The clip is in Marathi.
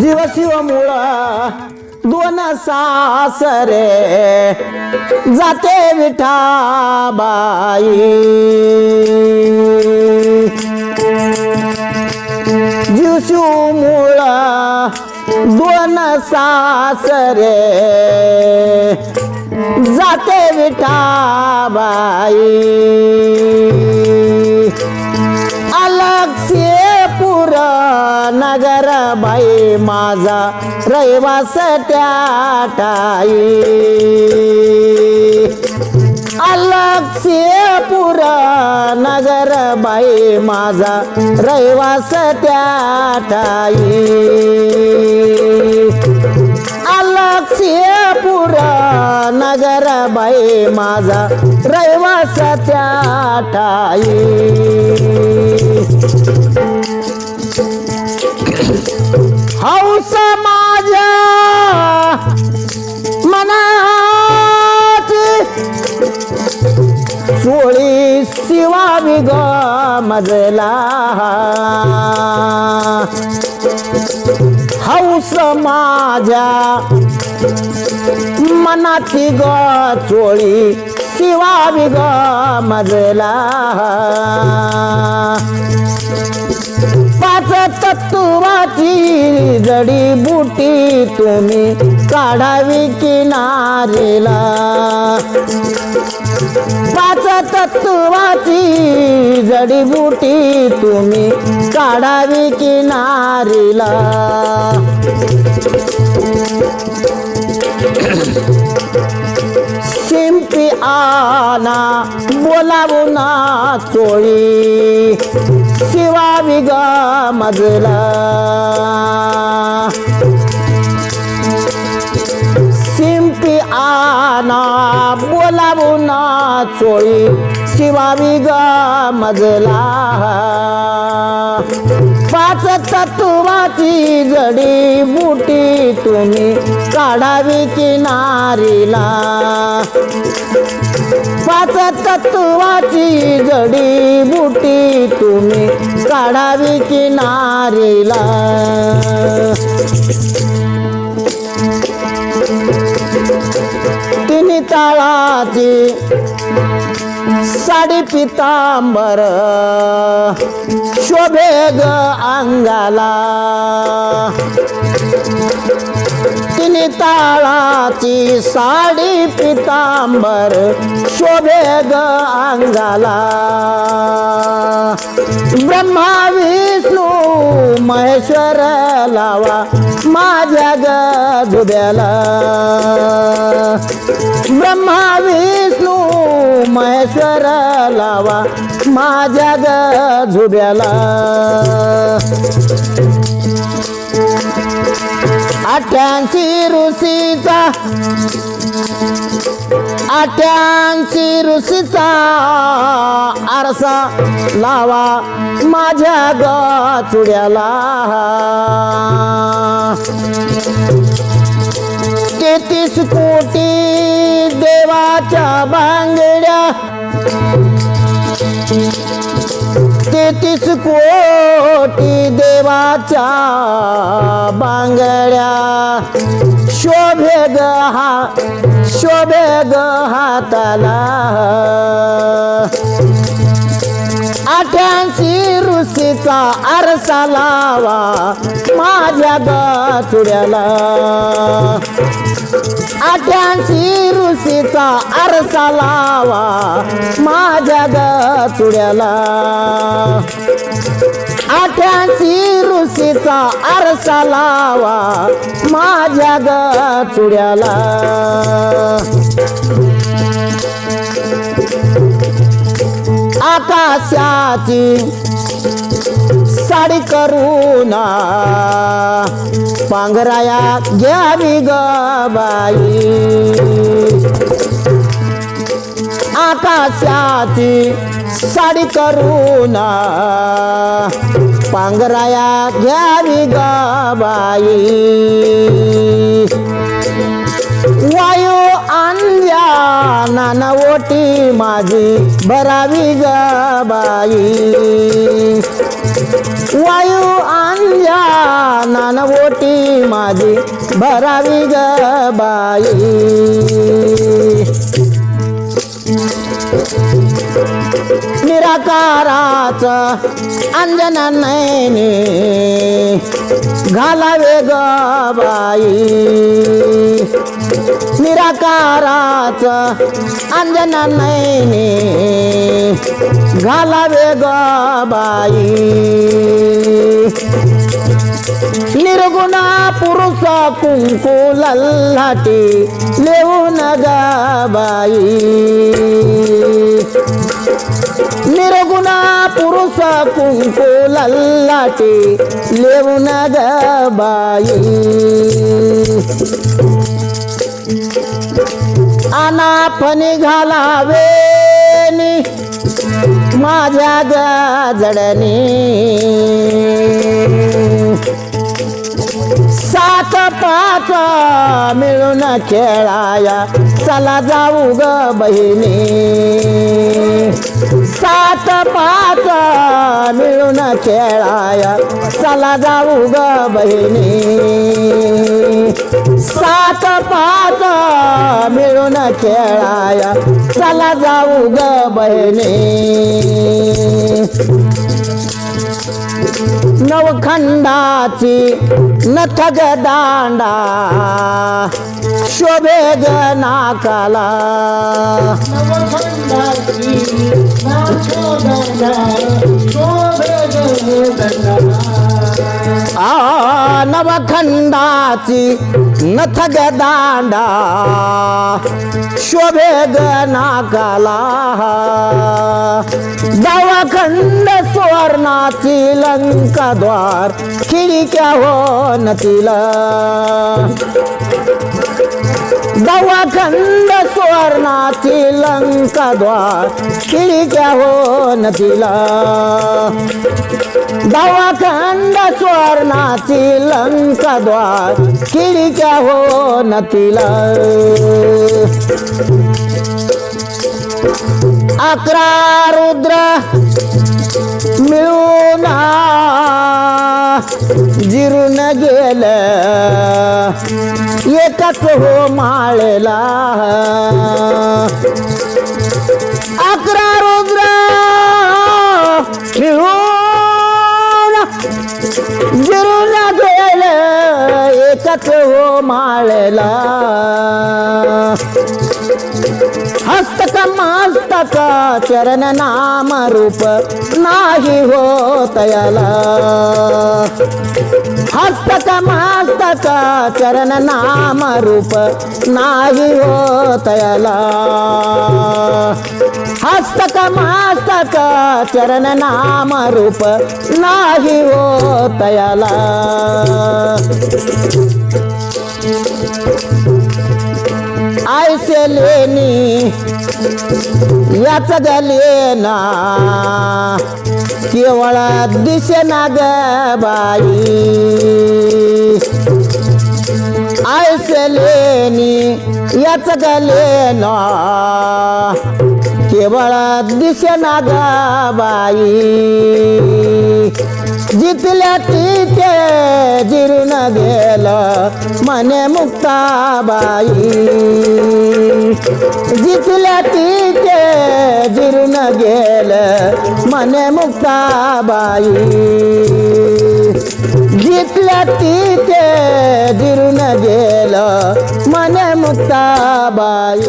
जीव शिव मुळा दोन सासरे जाते विठाबाई. जीव शिव दोन सासरे जाते विठाबाई. नगर बाई माझा रहिवास त्या ठाई अलक्षेपूर नगर बाई माझा रहिवास त्या ठाई अलक्षेपूर नगर बाई माझा रहिवास त्या ठाई हौस माझ्या मनात चोळी शिवा विग मजला. हौस माझ्या मनाची ग चोळी शिवा विग मजला. पाच तत्वाची जडी बुटी तुम्ही काढावी किनारीला. पाच तत्वाची जडी बुटी तुम्ही काढावी किनारीला. शिंपी आना बोलावून चोळी. विगा मजला. शिंपी आना बोलावून चोळी शिवा ग मजला. पाच तत्वाची जडी बुटी तुम्ही काढावी किनारीला पाच तत्वाची जडी बुटी तुम्ही काढावी किनारीला. तिन्ही ताळाची साडी पितांबर शोभे ग अंगाला. ताळाची साडी पितांबर शोभे ग अंगाला. ब्रह्मा विष्णू महेश्वर लावा माझ्या ग झुब्याला ब्रह्मा विष्णू महेश्वर लावा माझ्या ग झुब्याला अठ्याऐंशी ऋषीचा अठ्याऐंशी ऋषीचा आरसा लावा माझ्या ग तेहतीस कोटी देवाच्या बांगड्या तेहतीस कोटी देवाच्या बांगड्या. शोभे ग हा शोभे ग हाताला अठ्याऐंशी ऋषीचा आरसा लावा माझ्या ग चुड्याला ऋषीचा आरसा लावा माझ्या ग चुड्याला ऋषीचा आरसा लावा माझ्या ग चुड्याला आकाशाची साडी करूना. पांघराया घ्यावी ग बाई. आकाशाची साडी करूना. पांघराया घ्यावी ग बाई. नाना ओटी माझी भरावी ग बाई. वायू आंजा नाना ओटी माझी भरावी ग बाई. निराकाराच अंजन नैने घालावे ग बाई. निराकाराचा अंजना नयने घालावे बाई. निर्गुणा पुरुष कुंकू लल्हाटी लेऊन ग बाई. निर्गुणा पुरुष कुंकू लल्लाटी लेऊन ग बाई घालावे माझ्या गजडणी सात पाच मिळून खेळाया चला जाऊ ग बहिणी. सात पाच मिळून खेळाया चला जाऊ ग बहिणी. सात पाच मिळून खेळाया. चला जाऊ ग बहिणी. नवखंडाची नथग दांडा. शोभे ग नाकाला. आ नवखंडाची नथग दांडा शोभे ग दवाखंड सुवर्णाची लंकाद्वार खिडक्या हो नतीला. दवाखंड सुवर्णाची लंकाद्वार खिडक्या हो नतीला दवाखंड सुवर्णाची लंकाद्वार खिडक्या हो नतीला अकरा रुद्र मिळून जिरून गेलं. एकच हो माळला. अकरा रुद्र मिळून जिर गेलं हो माळला. हस्तक मस्तक चरण नाम रूप नाही होत याला. हस्तक मस्तक चरण नाम रूप नाही होत याला. हस्तक मस्तक चरण नाम रूप नाही होत याला. आयसे लेनी याच गलेना केवळ दिसेना ग बाई. आयसे लेनी याच गलेना केवळात दिसेना बाई. जितल्या तिथे जिरून गेलं मने मुक्ताबाई जितल्या तिथे जिरून गेलं मने मुक्ताबाई जितल्या तिथे जिरून गेलं मने मुक्ताबाई